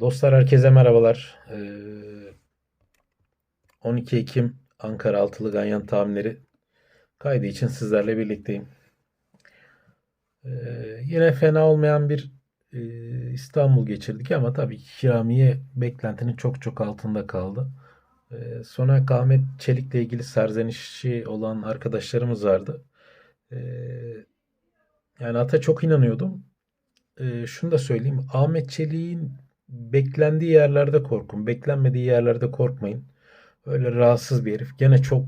Dostlar herkese merhabalar. Ee, 12 Ekim Ankara Altılı Ganyan tahminleri kaydı için sizlerle birlikteyim. Ee, yine fena olmayan bir e, İstanbul geçirdik ama tabii ki Kiramiye beklentinin çok çok altında kaldı. Ee, sonra Ahmet Çelik'le ilgili serzenişi olan arkadaşlarımız vardı. Ee, yani ata çok inanıyordum. Ee, şunu da söyleyeyim. Ahmet Çelik'in beklendiği yerlerde korkun. Beklenmediği yerlerde korkmayın. Öyle rahatsız bir herif. Gene çok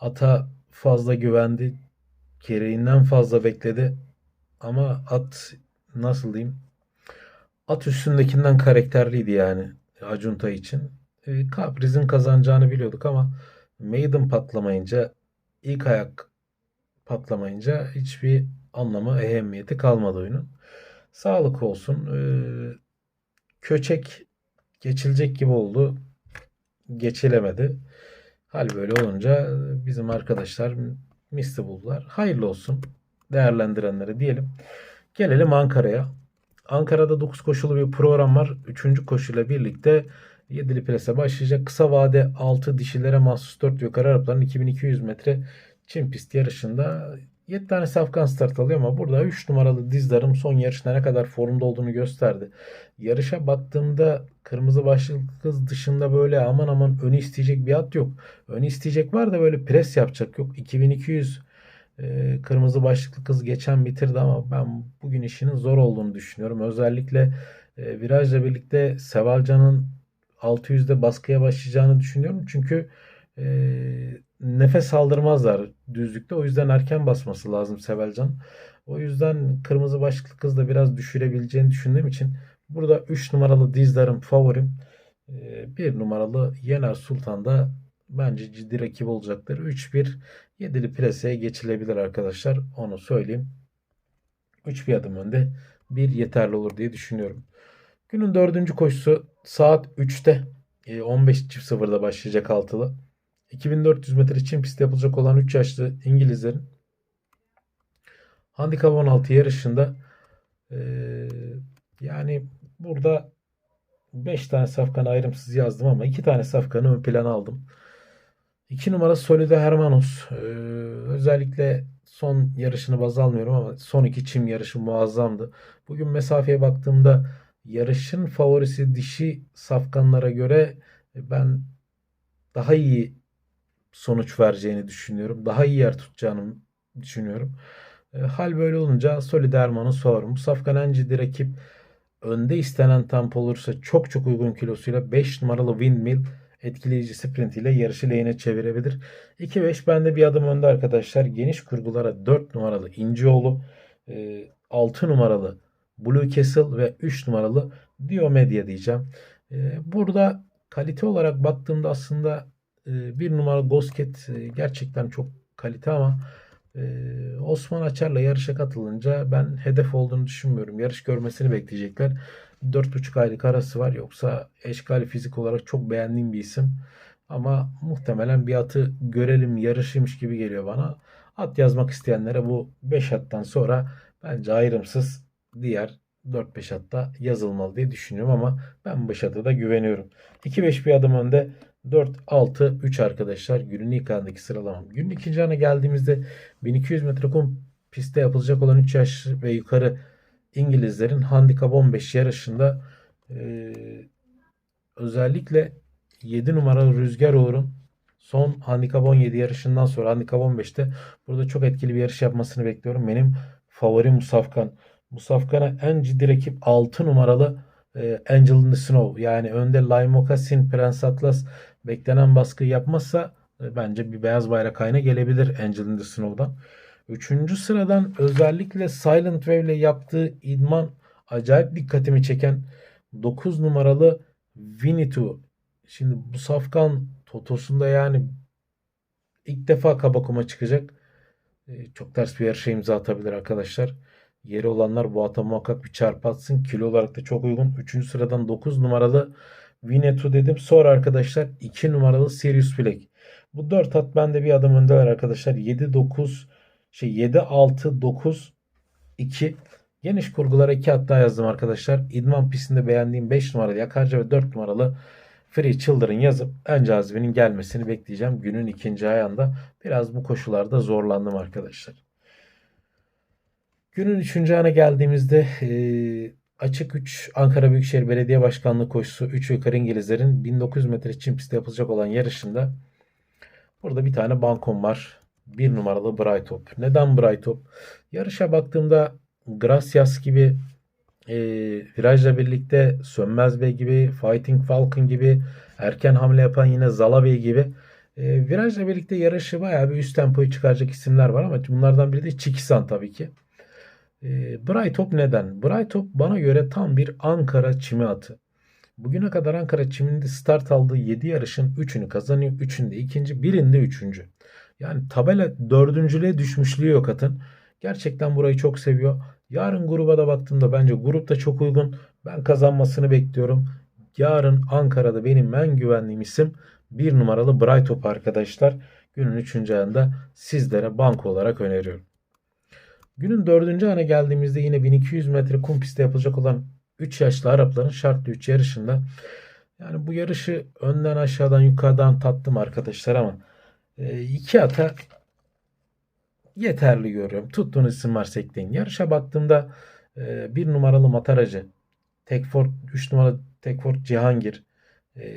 ata fazla güvendi. Gereğinden fazla bekledi. Ama at nasıl diyeyim? At üstündekinden karakterliydi yani Acunta için. E, Capriz'in kazanacağını biliyorduk ama Maiden patlamayınca ilk ayak patlamayınca hiçbir anlamı, ehemmiyeti kalmadı oyunun. Sağlık olsun. Ee, Köçek geçilecek gibi oldu. Geçilemedi. Hal böyle olunca bizim arkadaşlar misli buldular. Hayırlı olsun değerlendirenlere diyelim. Gelelim Ankara'ya. Ankara'da 9 koşulu bir program var. 3. koşuyla birlikte 7'li plase başlayacak. Kısa vade 6 dişilere mahsus 4 yukarı Arapların 2200 metre Çin pist yarışında 7 tane safkan start alıyor ama burada 3 numaralı dizdarım son yarışta ne kadar formda olduğunu gösterdi. Yarışa baktığımda kırmızı başlıklı kız dışında böyle aman aman önü isteyecek bir at yok. Önü isteyecek var da böyle pres yapacak yok. 2200 e, kırmızı başlıklı kız geçen bitirdi ama ben bugün işinin zor olduğunu düşünüyorum. Özellikle e, virajla birlikte Sevalcan'ın 600'de baskıya başlayacağını düşünüyorum. Çünkü e, nefes aldırmazlar düzlükte. O yüzden erken basması lazım Sevelcan. O yüzden kırmızı başlıklı kız da biraz düşürebileceğini düşündüğüm için burada 3 numaralı dizlerim favorim. 1 numaralı Yener Sultan da bence ciddi rakip olacaktır. 3-1 7'li preseye geçilebilir arkadaşlar. Onu söyleyeyim. 3 bir adım önde bir yeterli olur diye düşünüyorum. Günün dördüncü koşusu saat 3'te 15.00'da başlayacak altılı. 2400 metre Çin pistte yapılacak olan 3 yaşlı İngilizlerin Handikap 16 yarışında e, yani burada 5 tane safkanı ayrımsız yazdım ama 2 tane safkanı ön plana aldım. 2 numara Solido Hermanos. Ee, özellikle son yarışını baz almıyorum ama son iki çim yarışı muazzamdı. Bugün mesafeye baktığımda yarışın favorisi dişi safkanlara göre ben daha iyi sonuç vereceğini düşünüyorum. Daha iyi yer tutacağını düşünüyorum. E, hal böyle olunca. Bu safkan en ciddi rakip önde istenen tempo olursa çok çok uygun kilosuyla 5 numaralı Windmill etkileyici sprint ile yarışı lehine çevirebilir. 2-5 bende bir adım önde arkadaşlar. Geniş kurgulara 4 numaralı İncioğlu, 6 e, numaralı Blue Castle ve 3 numaralı Diomedia diyeceğim. E, burada kalite olarak baktığımda aslında e, bir numara Gosket gerçekten çok kalite ama Osman Açar'la yarışa katılınca ben hedef olduğunu düşünmüyorum. Yarış görmesini bekleyecekler. 4,5 aylık arası var. Yoksa eşkali fizik olarak çok beğendiğim bir isim. Ama muhtemelen bir atı görelim yarışıymış gibi geliyor bana. At yazmak isteyenlere bu 5 attan sonra bence ayrımsız diğer 4-5 hatta yazılmalı diye düşünüyorum ama ben 5 ata da güveniyorum. 2-5 bir adım önde 4-6-3 arkadaşlar günün ilk andaki sıralamam. Günün ikinci ana geldiğimizde 1200 metre kum pistte yapılacak olan 3 yaş ve yukarı İngilizlerin handikap 15 yarışında e, özellikle 7 numaralı Rüzgar Uğur'un son handikap 17 yarışından sonra handikap 15'te burada çok etkili bir yarış yapmasını bekliyorum. Benim favorim Musafkan. Musafkan'a en ciddi rakip 6 numaralı e, Angel in the Snow. Yani önde Lime Moccasin, Prens Atlas beklenen baskı yapmazsa e, bence bir beyaz bayrak haline gelebilir Angel Snow'dan. Üçüncü sıradan özellikle Silent Wave ile yaptığı idman acayip dikkatimi çeken 9 numaralı Winnetou. Şimdi bu safkan totosunda yani ilk defa kabakuma çıkacak. Ee, çok ters bir yarışa imza atabilir arkadaşlar. Yeri olanlar bu ata muhakkak bir çarpatsın. Kilo olarak da çok uygun. Üçüncü sıradan 9 numaralı Winnetou dedim. Sonra arkadaşlar 2 numaralı Sirius Black. Bu 4 at bende bir adım öndeler arkadaşlar. 7, 9, şey 7 6 9 2 gene Geniş kurgulara iki at daha yazdım arkadaşlar. İdman pistinde beğendiğim 5 numaralı Yakarca ve 4 numaralı Free Children yazıp en cazibinin gelmesini bekleyeceğim. Günün ikinci ayağında biraz bu koşularda zorlandım arkadaşlar. Günün üçüncü ayağına geldiğimizde e, açık 3 Ankara Büyükşehir Belediye Başkanlığı koşusu 3 yukarı İngilizlerin 1900 metre çim pistte yapılacak olan yarışında burada bir tane bankom var. Bir numaralı Brightop. Neden Brightop? Yarışa baktığımda Gracias gibi e, virajla birlikte Sönmez Bey gibi, Fighting Falcon gibi, erken hamle yapan yine Zala Bey gibi e, virajla birlikte yarışı bayağı bir üst tempoyu çıkaracak isimler var ama bunlardan biri de Çikisan tabii ki. E, Brightop neden? Brightop bana göre tam bir Ankara çimi atı. Bugüne kadar Ankara çiminde start aldığı 7 yarışın 3'ünü kazanıyor. 3'ünde ikinci, birinde üçüncü. Yani tabela dördüncülüğe düşmüşlüğü yok atın. Gerçekten burayı çok seviyor. Yarın gruba da baktığımda bence grup da çok uygun. Ben kazanmasını bekliyorum. Yarın Ankara'da benim en güvendiğim isim bir numaralı Brightop arkadaşlar. Günün 3. ayında sizlere banko olarak öneriyorum. Günün 4. ayına geldiğimizde yine 1200 metre kum pistte yapılacak olan 3 yaşlı Arapların şartlı 3 yarışında yani bu yarışı önden aşağıdan yukarıdan tattım arkadaşlar ama e, iki ata yeterli görüyorum. Tuttuğunuz isim varsa ekleyin. Yarışa baktığımda e, bir numaralı Mataracı, Tekford, 3 numaralı Tekford Cihangir, e,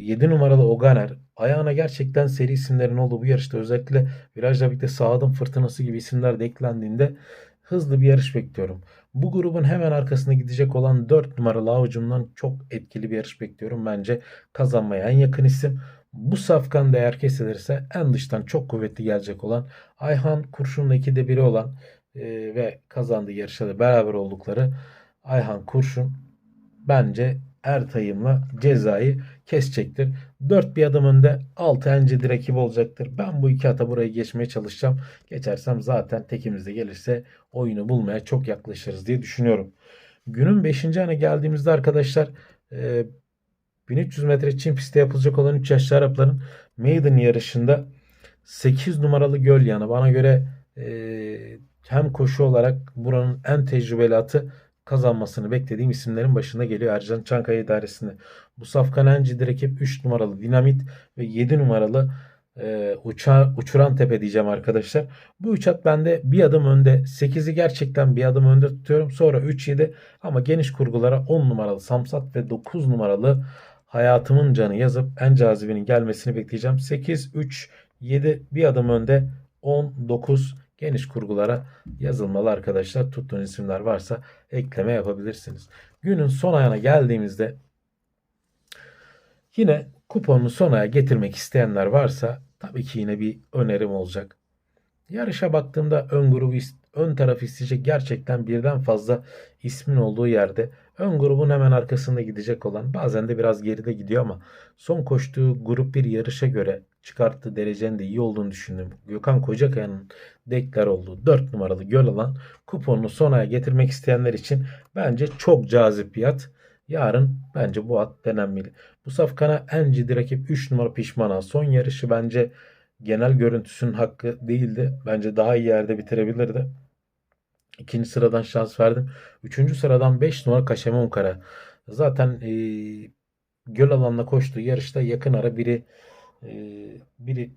7 numaralı Oganer. Ayağına gerçekten seri isimlerin olduğu bu yarışta özellikle virajla birlikte sağdım fırtınası gibi isimler de eklendiğinde hızlı bir yarış bekliyorum. Bu grubun hemen arkasında gidecek olan 4 numaralı avucumdan çok etkili bir yarış bekliyorum. Bence kazanmaya en yakın isim. Bu safkan değer kesilirse en dıştan çok kuvvetli gelecek olan Ayhan Kurşun'la ikide biri olan e, ve kazandığı yarışta da beraber oldukları Ayhan Kurşun bence Ertay'ımla cezayı kesecektir. 4 bir adım önde 6 Encedi rakibi olacaktır. Ben bu iki ata burayı geçmeye çalışacağım. Geçersem zaten tekimizde gelirse oyunu bulmaya çok yaklaşırız diye düşünüyorum. Günün 5. ana geldiğimizde arkadaşlar e, 1300 metre çim pistte yapılacak olan 3 yaşlı Arapların maiden yarışında 8 numaralı göl yanı bana göre e, hem koşu olarak buranın en tecrübeli atı kazanmasını beklediğim isimlerin başında geliyor Ercan Çankaya idaresinde. Bu safkan en ciddi rakip 3 numaralı Dinamit ve 7 numaralı e, uça, Uçuran Tepe diyeceğim arkadaşlar. Bu üç at bende bir adım önde. 8'i gerçekten bir adım önde tutuyorum. Sonra 3-7 ama geniş kurgulara 10 numaralı Samsat ve 9 numaralı hayatımın canı yazıp en cazibinin gelmesini bekleyeceğim. 8, 3, 7 bir adım önde 10, 9 geniş kurgulara yazılmalı arkadaşlar. Tuttuğunuz isimler varsa ekleme yapabilirsiniz. Günün son ayağına geldiğimizde yine kuponunu son aya getirmek isteyenler varsa tabii ki yine bir önerim olacak. Yarışa baktığımda ön grubu ön taraf isteyecek gerçekten birden fazla ismin olduğu yerde ön grubun hemen arkasında gidecek olan bazen de biraz geride gidiyor ama son koştuğu grup bir yarışa göre çıkarttığı derecenin de iyi olduğunu düşündüm. Gökhan Kocakaya'nın deklar olduğu 4 numaralı göl alan kuponunu son aya getirmek isteyenler için bence çok cazip bir at. Yarın bence bu at denenmeli. Bu safkana en ciddi rakip 3 numara pişmana. Son yarışı bence genel görüntüsünün hakkı değildi. Bence daha iyi yerde bitirebilirdi. İkinci sıradan şans verdim. Üçüncü sıradan 5 numara Kaşeme Unkara. Zaten e, göl alanına koştuğu yarışta yakın ara biri e, biri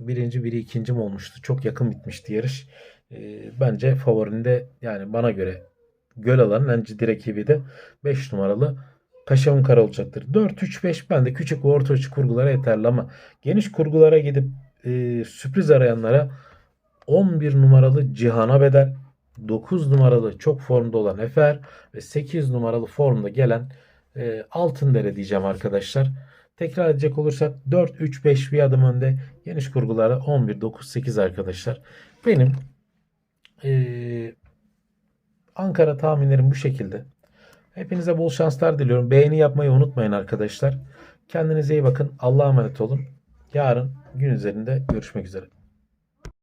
birinci biri ikinci mi olmuştu. Çok yakın bitmişti yarış. E, bence favorinde yani bana göre göl alanın en ciddi rakibi de 5 numaralı Kaşavun kara olacaktır. 4-3-5 ben de küçük ve orta ölçü kurgulara yeterli ama geniş kurgulara gidip e, sürpriz arayanlara 11 numaralı Cihan'a bedel 9 numaralı çok formda olan Efer ve 8 numaralı formda gelen e, Altındere diyeceğim arkadaşlar. Tekrar edecek olursak 4-3-5 bir adım önde geniş kurgulara 11-9-8 arkadaşlar. Benim e, Ankara tahminlerim bu şekilde. Hepinize bol şanslar diliyorum. Beğeni yapmayı unutmayın arkadaşlar. Kendinize iyi bakın. Allah'a emanet olun. Yarın gün üzerinde görüşmek üzere.